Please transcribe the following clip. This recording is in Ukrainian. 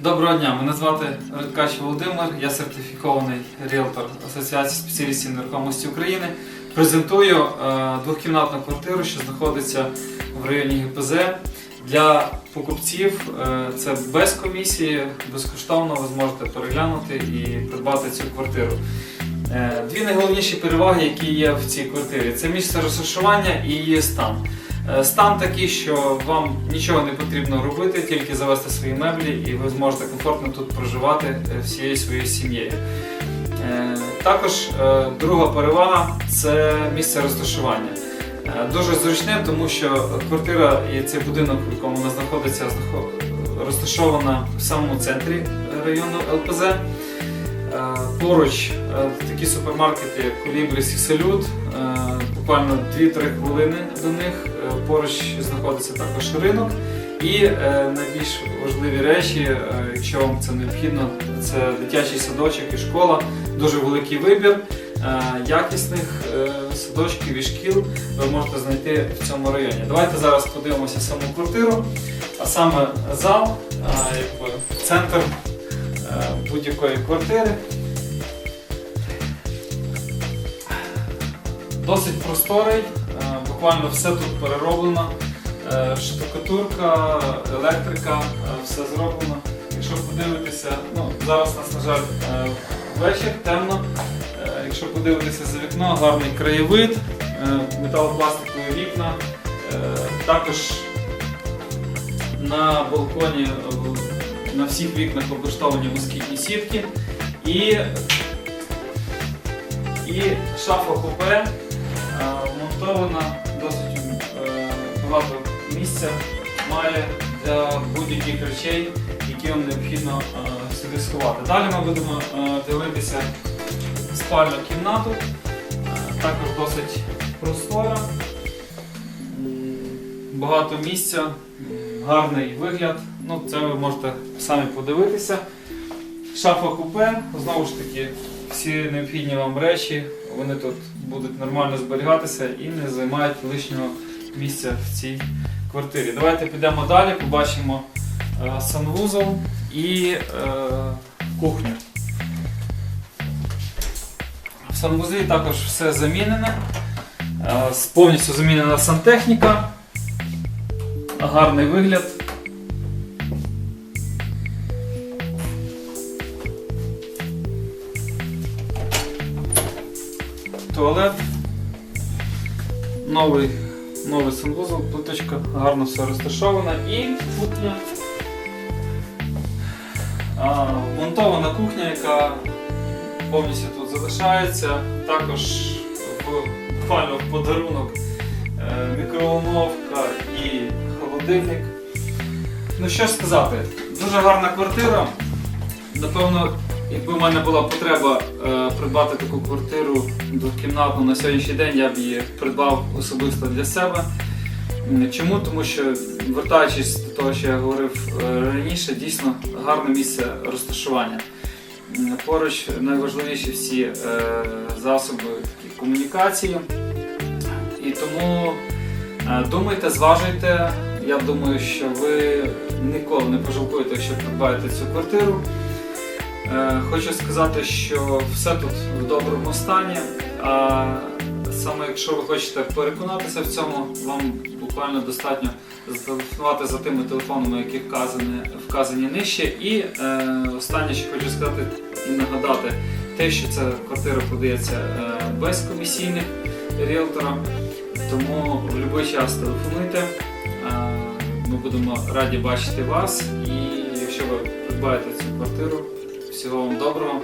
Доброго дня, мене звати Редкач Володимир, я сертифікований ріелтор Асоціації спеціалістів нерухомості України. Презентую е, двохкімнатну квартиру, що знаходиться в районі ГПЗ. Для покупців е, це без комісії, безкоштовно ви зможете переглянути і придбати цю квартиру. Е, Дві найголовніші переваги, які є в цій квартирі, це місце розташування і її стан. Е, Стан такий, що вам нічого не потрібно робити, тільки завести свої меблі, і ви зможете комфортно тут проживати е, всією своєю сім'єю. Е, Також друга перевага це місце розташування. Дуже зручне, тому що квартира і цей будинок, в якому вона знаходиться, розташована в самому центрі району ЛПЗ. Поруч такі супермаркети, як Колібріс і Салют. Е, Буквально 2-3 хвилини до них. Е, Поруч знаходиться також ринок. І е, найбільш важливі речі, якщо вам це необхідно, це дитячий садочок і школа. Дуже великий вибір якісних садочків і шкіл ви можете знайти в цьому районі. Давайте зараз подивимося саму квартиру, а саме зал, центр будь-якої квартири. Досить просторий, е, буквально все тут перероблено. Е, Штукатурка, електрика, е, все зроблено. Якщо подивитися, ну зараз у нас, на жаль, вечір, темно. Якщо подивитися за вікно, гарний краєвид, металопластикові вікна. Також на балконі на всіх вікнах облаштовані москітні сітки і, і шафа купе е, досить е, багато місця має для будь-яких речей, які вам необхідно е, сюди сховати. Далі ми будемо е, дивитися спальну кімнату, Е, також досить простора, багато місця, гарний вигляд. Ну, це ви можете самі подивитися. Шафа купе, знову ж таки, всі необхідні вам речі, вони тут будуть нормально зберігатися і не займають лишнього місця в цій квартирі. Давайте підемо далі, побачимо е, санвузол і е, кухню. В санвузлі також все замінене. Е, повністю замінена сантехніка. Гарний вигляд. Туалет. Новий, новий санвузол, плиточка, гарно все розташована і кухня. Монтована кухня, яка повністю тут залишається. Також буквально в подарунок е, мікроволновка і холодильник. Ну що сказати, дуже гарна квартира. Напевно, якби в мене була потреба е, придбати таку квартиру двокімнатну на сьогоднішній день, я б її придбав особисто для себе. Чому? Тому що, вертаючись до того, що я говорив е, раніше, дійсно гарне місце розташування. Поруч найважливіші всі е, засоби такі, комунікації. І тому е, думайте, зважуйте. Я думаю, що ви ніколи не пожалкуєте, якщо придбаєте цю квартиру. Е, Хочу сказати, що все тут в доброму стані. А саме якщо ви хочете переконатися в цьому, вам буквально достатньо зателефонувати за тими телефонами, які вказані, вказані нижче. І е, останнє, що хочу сказати і нагадати, те, що ця квартира продається е, без комісійних ріелтора. Тому в будь-який час телефонуйте. Е, Ми будемо раді бачити вас. І якщо ви придбаєте цю квартиру, всього вам доброго.